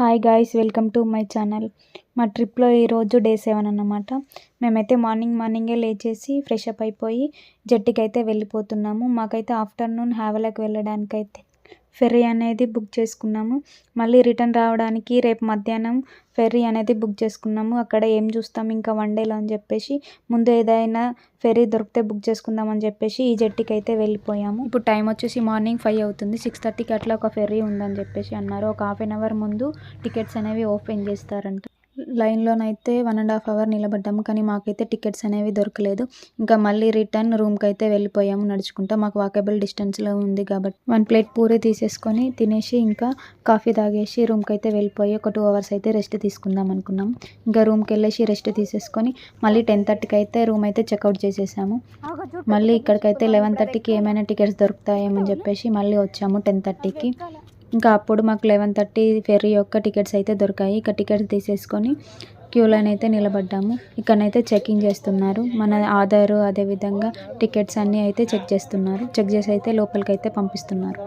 Hi guys welcome to my channel మా ట్రిప్లో ఈరోజు డే సెవెన్ అన్నమాట. మేమైతే మార్నింగ్ మార్నింగే లేచేసి ఫ్రెష్ అప్ అయిపోయి జట్టుకి అయితే వెళ్ళిపోతున్నాము. మాకైతే ఆఫ్టర్నూన్ హ్యావెలకు వెళ్ళడానికైతే ఫెర్రీ అనేది బుక్ చేసుకున్నాము. మళ్ళీ రిటర్న్ రావడానికి రేపు మధ్యాహ్నం ఫెర్రీ అనేది బుక్ చేసుకున్నాము. అక్కడ ఏం చూస్తాం ఇంకా వన్ డేలో అని చెప్పేసి ముందు ఏదైనా ఫెర్రీ దొరికితే బుక్ చేసుకుందాం అని చెప్పేసి ఈ జట్టుకి అయితే వెళ్ళిపోయాము. ఇప్పుడు టైం వచ్చేసి మార్నింగ్ ఫైవ్ అవుతుంది. సిక్స్ థర్టీకి అట్లా ఒక ఫెర్రీ ఉందని చెప్పేసి అన్నారు. ఒక హాఫ్ అన్ అవర్ ముందు టికెట్స్ అనేవి ఓపెన్ చేస్తారంట. లైన్లోనైతే వన్ అండ్ హాఫ్ అవర్ నిలబడ్డాము. కానీ మాకైతే టికెట్స్ అనేవి దొరకలేదు. ఇంకా మళ్ళీ రిటర్న్ రూమ్కి అయితే వెళ్ళిపోయాము నడుచుకుంటా. మాకు వాకబుల్ డిస్టెన్స్లో ఉంది కాబట్టి. వన్ ప్లేట్ పూరి తీసేసుకొని తినేసి ఇంకా కాఫీ తాగేసి రూమ్కి అయితే వెళ్ళిపోయి ఒక టూ అవర్స్ అయితే రెస్ట్ తీసుకుందాం అనుకున్నాం ఇంకా రూమ్కి వెళ్ళేసి రెస్ట్ తీసేసుకొని మళ్ళీ టెన్ థర్టీకి అయితే రూమ్ అయితే చెక్అవుట్ చేసేసాము. మళ్ళీ ఇక్కడికైతే లెవెన్ థర్టీకి ఏమైనా టికెట్స్ దొరుకుతాయేమని చెప్పేసి మళ్ళీ వచ్చాము టెన్ థర్టీకి ఇంకా అప్పుడు మాకు లెవెన్ థర్టీ ఫెర్రీ యొక్క టికెట్స్ అయితే దొరికాయి. ఇక టికెట్స్ తీసేసుకొని క్యూ లైన్ అయితే నిలబడ్డాము. ఇక్కడనైతే చెకింగ్ చేస్తున్నారు. మన ఆధారు అదేవిధంగా టికెట్స్ అన్నీ అయితే చెక్ చేస్తున్నారు. చెక్ చేసి అయితే లోపలికి అయితే పంపిస్తున్నారు.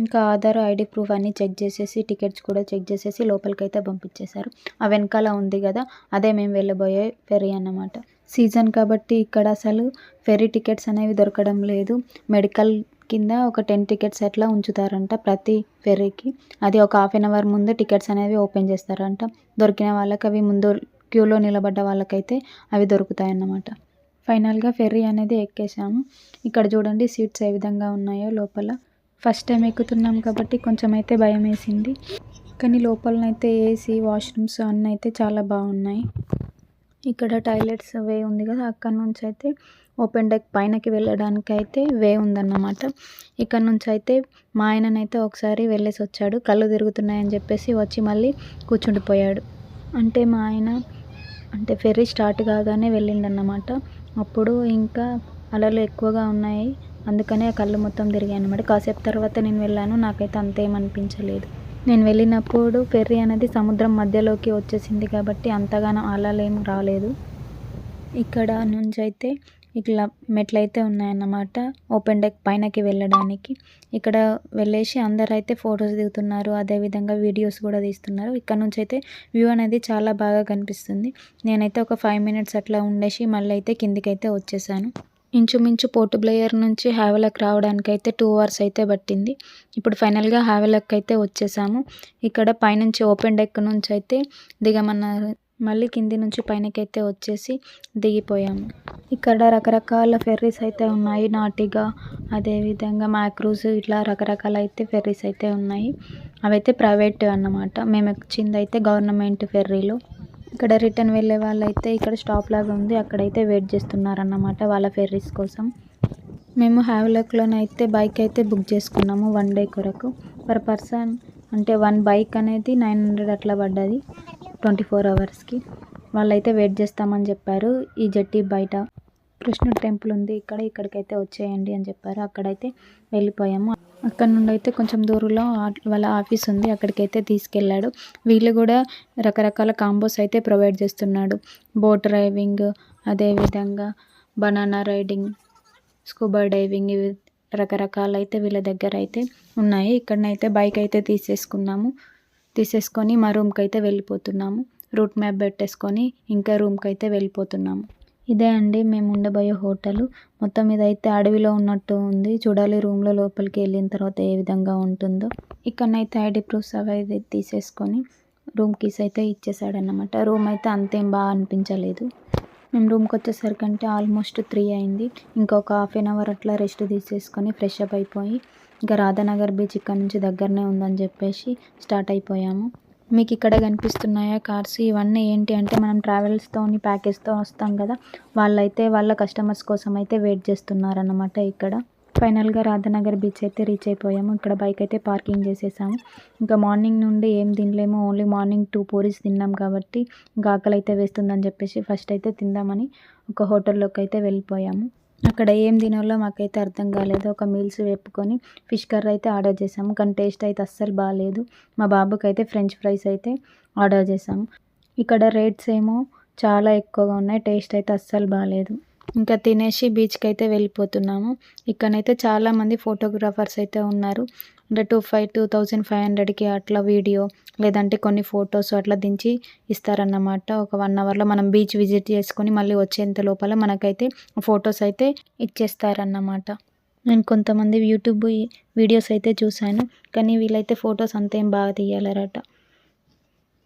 ఇంకా ఆధార్ ఐడి ప్రూఫ్ అన్నీ చెక్ చేసేసి టికెట్స్ కూడా చెక్ చేసేసి లోపలికి అయితే పంపించేశారు. ఆ వెనకాల ఉంది కదా అదే మేము వెళ్ళబోయే ఫెర్రీ అన్నమాట. సీజన్ కాబట్టి ఇక్కడ అసలు ఫెర్రీ టికెట్స్ అనేవి దొరకడం లేదు. మెడికల్ కింద ఒక టెన్ టికెట్స్ అట్లా ఉంచుతారంట ప్రతి ఫెర్రీకి అది ఒక హాఫ్ అన్ అవర్ ముందు టికెట్స్ అనేవి ఓపెన్ చేస్తారంట. దొరికిన వాళ్ళకి అవి ముందు క్యూలో నిలబడ్డ వాళ్ళకైతే అవి దొరుకుతాయి అన్నమాట ఫైనల్గా ఫెర్రీ అనేది ఎక్కేసాము ఇక్కడ చూడండి సీట్స్ ఏ విధంగా ఉన్నాయో లోపల. ఫస్ట్ టైం ఎక్కుతున్నాం కాబట్టి కొంచెం అయితే భయం వేసింది కానీ లోపలనైతే ఏసీ వాష్రూమ్స్ అన్నీ అయితే చాలా బాగున్నాయి. ఇక్కడ టాయిలెట్స్ వే ఉంది కదా అక్కడ నుంచి అయితే ఓపెన్ డెక్ పైనకి వెళ్ళడానికి అయితే వే ఉందన్నమాట. ఇక్కడ నుంచి అయితే మా ఆయననైతే ఒకసారి వెళ్ళేసి వచ్చాడు. కళ్ళు తిరుగుతున్నాయని చెప్పేసి వచ్చి మళ్ళీ కూర్చుండిపోయాడు. అంటే మా ఆయన అంటే ఫెర్రీ స్టార్ట్ కాగానే వెళ్ళిండన్నమాట. అప్పుడు ఇంకా అలలు ఎక్కువగా ఉన్నాయి. అందుకనే ఆ కళ్ళు మొత్తం తిరిగాయి అనమాట కాసేపు తర్వాత నేను వెళ్ళాను. నాకైతే అంతేమనిపించలేదు. నేను వెళ్ళినప్పుడు ఫెర్రీ అనేది సముద్రం మధ్యలోకి వచ్చేసింది కాబట్టి అంతగానో అలలేం రాలేదు. ఇక్కడ నుంచి అయితే ఇట్లా మెట్లయితే ఉన్నాయన్నమాట. ఓపెన్ డెక్ పైనకి వెళ్ళడానికి. ఇక్కడ వెళ్ళేసి అందరు అయితే ఫొటోస్ దిగుతున్నారు అదేవిధంగా వీడియోస్ కూడా తీస్తున్నారు. ఇక్కడ నుంచి అయితే వ్యూ అనేది చాలా బాగా కనిపిస్తుంది. నేనైతే ఒక ఫైవ్ మినిట్స్ అట్లా ఉండేసి మళ్ళీ అయితే కిందికైతే అయితే వచ్చేసాను. ఇంచుమించు పోర్ట్ బ్లేయర్ నుంచి హ్యావెలక్ రావడానికి అయితే టూ అవర్స్ అయితే పట్టింది. ఇప్పుడు ఫైనల్గా హ్యావెలక్ అయితే వచ్చేసాము. ఇక్కడ పైనుంచి ఓపెన్ డెక్ నుంచి అయితే దిగమన్నారు మళ్ళీ కింది నుంచి పైనకైతే వచ్చేసి దిగిపోయాము. ఇక్కడ రకరకాల ఫెర్రీస్ అయితే ఉన్నాయి. నాటిగా అదేవిధంగా మ్యాక్రూస్ ఇట్లా రకరకాల అయితే ఫెర్రీస్ అయితే ఉన్నాయి. అవైతే ప్రైవేట్ అన్నమాట. మేము వచ్చింది అయితే గవర్నమెంట్ ఫెర్రీలు. ఇక్కడ రిటర్న్ వెళ్ళే వాళ్ళైతే ఇక్కడ స్టాప్ లాగా ఉంది. అక్కడైతే వెయిట్ చేస్తున్నారన్నమాట వాళ్ళ ఫెర్రీస్ కోసం. మేము హ్యావ్లక్లోనైతే బైక్ అయితే బుక్ చేసుకున్నాము వన్ డే కొరకు. పర్ పర్సన్ అంటే వన్ బైక్ అనేది నైన్ హండ్రెడ్ అట్లా పడ్డది. ట్వంటీ ఫోర్ అవర్స్కి. వాళ్ళైతే వెయిట్ చేస్తామని చెప్పారు. ఈ జట్టి బయట కృష్ణుడు టెంపుల్ ఉంది. ఇక్కడ ఇక్కడికైతే వచ్చేయండి అని చెప్పారు. అక్కడైతే వెళ్ళిపోయాము. అక్కడ నుండి అయితే కొంచెం దూరంలో వాళ్ళ ఆఫీస్ ఉంది. అక్కడికైతే తీసుకెళ్ళాడు. వీళ్ళు కూడా రకరకాల కాంబోస్ అయితే ప్రొవైడ్ చేస్తున్నాడు. బోట్ డ్రైవింగ్ అదేవిధంగా బనానా రైడింగ్ స్కూబా డైవింగ్ ఇవి రకరకాలైతే వీళ్ళ దగ్గర అయితే ఉన్నాయి. ఇక్కడనైతే బైక్ అయితే తీసేసుకున్నాము. తీసేసుకొని మా రూమ్కి అయితే వెళ్ళిపోతున్నాము. రూట్ మ్యాప్ పెట్టేసుకొని ఇంకా రూమ్కి అయితే వెళ్ళిపోతున్నాము. ఇదే అండి మేము ఉండబోయే హోటల్. మొత్తం ఇదైతే అడవిలో ఉన్నట్టు ఉంది. చూడాలి రూమ్లో లోపలికి వెళ్ళిన తర్వాత ఏ విధంగా ఉంటుందో. ఇక్కడనైతే ఐడి ప్రూఫ్స్ అవి తీసేసుకొని రూమ్ కీస్ అయితే ఇచ్చేసాడనమాట రూమ్ అయితే అంతేం బాగా అనిపించలేదు. మేము రూమ్కి వచ్చేసరికి అంటే ఆల్మోస్ట్ త్రీ అయింది. ఇంకొక హాఫ్ అన్ అవర్ అట్లా రెస్ట్ తీసేసుకొని ఫ్రెష్ అప్ అయిపోయి ఇంకా రాధానగర్ బీచ్ ఇక్కడ నుంచి దగ్గరనే ఉందని చెప్పేసి స్టార్ట్ అయిపోయాము. మీకు ఇక్కడ కనిపిస్తున్నాయా కార్స్? ఇవన్నీ ఏంటి అంటే మనం ట్రావెల్స్తోని ప్యాకేజ్తో వస్తాం కదా వాళ్ళైతే వాళ్ళ కస్టమర్స్ కోసం అయితే వెయిట్ చేస్తున్నారన్నమాట ఇక్కడ. ఫైనల్గా రాధానగర్ బీచ్ అయితే రీచ్ అయిపోయాము. ఇక్కడ బైక్ అయితే పార్కింగ్ చేసేసాము. ఇంకా మార్నింగ్ నుండి ఏం తినలేము. ఓన్లీ మార్నింగ్ టూ పూరీస్ తిన్నాం కాబట్టి ఇంకా ఆకలి అయితే వేస్తుందని చెప్పేసి ఫస్ట్ అయితే తిందామని ఒక హోటల్లోకి అయితే వెళ్ళిపోయాము. అక్కడ ఏం తినాలో మాకైతే అర్థం కాలేదు. ఒక మీల్స్ వేపుకొని ఫిష్ కర్రీ అయితే ఆర్డర్ చేసాము. కానీ టేస్ట్ అయితే అస్సలు బాగాలేదు మా బాబుకి అయితే ఫ్రెంచ్ ఫ్రైస్ అయితే ఆర్డర్ చేసాము. ఇక్కడ రేట్స్ ఏమో చాలా ఎక్కువగా ఉన్నాయి. టేస్ట్ అయితే అస్సలు బాగాలేదు ఇంకా తినేసి బీచ్కి అయితే వెళ్ళిపోతున్నాము ఇక్కడైతే చాలామంది ఫోటోగ్రాఫర్స్ అయితే ఉన్నారు. అంటే two five two thousand five హండ్రెడ్కి అట్లా వీడియో లేదంటే కొన్ని ఫొటోస్ అట్లా దించి ఇస్తారన్నమాట. ఒక వన్ అవర్లో మనం బీచ్ విజిట్ చేసుకొని మళ్ళీ వచ్చేంత లోపల మనకైతే ఫొటోస్ అయితే ఇచ్చేస్తారన్నమాట. నేను కొంతమంది యూట్యూబ్ వీడియోస్ అయితే చూశాను కానీ వీళ్ళైతే ఫొటోస్ అంతేం బాగా తీయలేరట.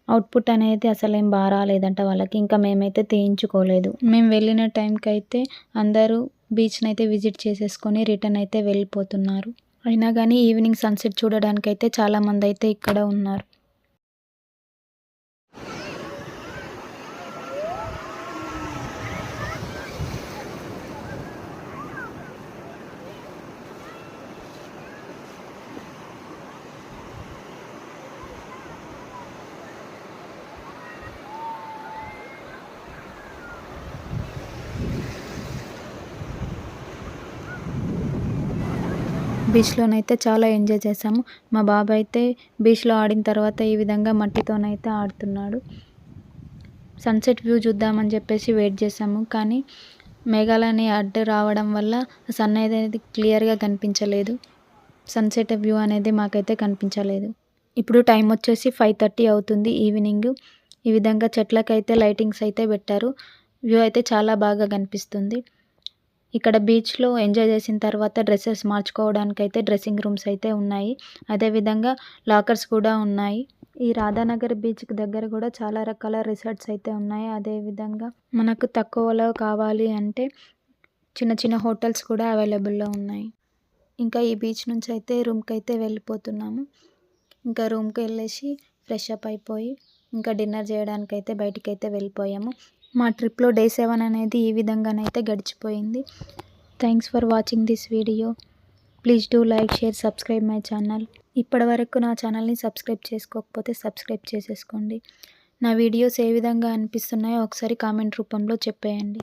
అవుట్పుట్ అనేది అసలు ఏం బాగా రాలేదంట వాళ్ళకి ఇంకా మేమైతే తీయించుకోలేదు. మేము వెళ్ళిన టైంకి అయితే అందరూ బీచ్ని అయితే విజిట్ చేసేసుకొని రిటర్న్ అయితే వెళ్ళిపోతున్నారు. అయినా కానీ ఈవినింగ్ సన్సెట్ చూడడానికి అయితే చాలామంది అయితే ఇక్కడ ఉన్నారు. బీచ్లోనైతే చాలా ఎంజాయ్ చేసాము మా బాబు అయితే బీచ్లో ఆడిన తర్వాత ఈ విధంగా మట్టితోనైతే ఆడుతున్నాడు. సన్సెట్ వ్యూ చూద్దామని చెప్పేసి వెయిట్ చేసాము కానీ మేఘాలని అడ్డు రావడం వల్ల సన్ అనేది క్లియర్గా కనిపించలేదు. సన్సెట్ వ్యూ అనేది మాకైతే కనిపించలేదు. ఇప్పుడు టైం వచ్చేసి ఫైవ్ థర్టీ అవుతుంది ఈవినింగ్. ఈ విధంగా చెట్లకైతే లైటింగ్స్ అయితే పెట్టారు. వ్యూ అయితే చాలా బాగా కనిపిస్తుంది. ఇక్కడ బీచ్లో ఎంజాయ్ చేసిన తర్వాత డ్రెస్సెస్ మార్చుకోవడానికి అయితే డ్రెస్సింగ్ రూమ్స్ అయితే ఉన్నాయి. అదేవిధంగా లాకర్స్ కూడా ఉన్నాయి. ఈ రాధానగర్ బీచ్కి దగ్గర కూడా చాలా రకాల రిసార్ట్స్ అయితే ఉన్నాయి. అదేవిధంగా మనకు తక్కువలో కావాలి అంటే చిన్న చిన్న హోటల్స్ కూడా అవైలబుల్లో ఉన్నాయి. ఇంకా ఈ బీచ్ నుంచి అయితే రూమ్కి అయితే వెళ్ళిపోతున్నాము. ఇంకా రూమ్కి వెళ్ళేసి ఫ్రెష్ అప్ అయిపోయి ఇంకా డిన్నర్ చేయడానికి అయితే బయటికి అయితే వెళ్ళిపోయాము. మా ట్రిప్లో డే సెవెన్ అనేది ఈ విధంగానైతే గడిచిపోయింది. Thanks for watching this video. Please do like share subscribe my channel. ఇప్పటివరకు నా ఛానల్ని సబ్స్క్రైబ్ చేసుకోకపోతే సబ్స్క్రైబ్ చేసేసుకోండి. నా వీడియోస్ ఏ విధంగా అనిపిస్తున్నాయో ఒకసారి కామెంట్ రూపంలో చెప్పేయండి.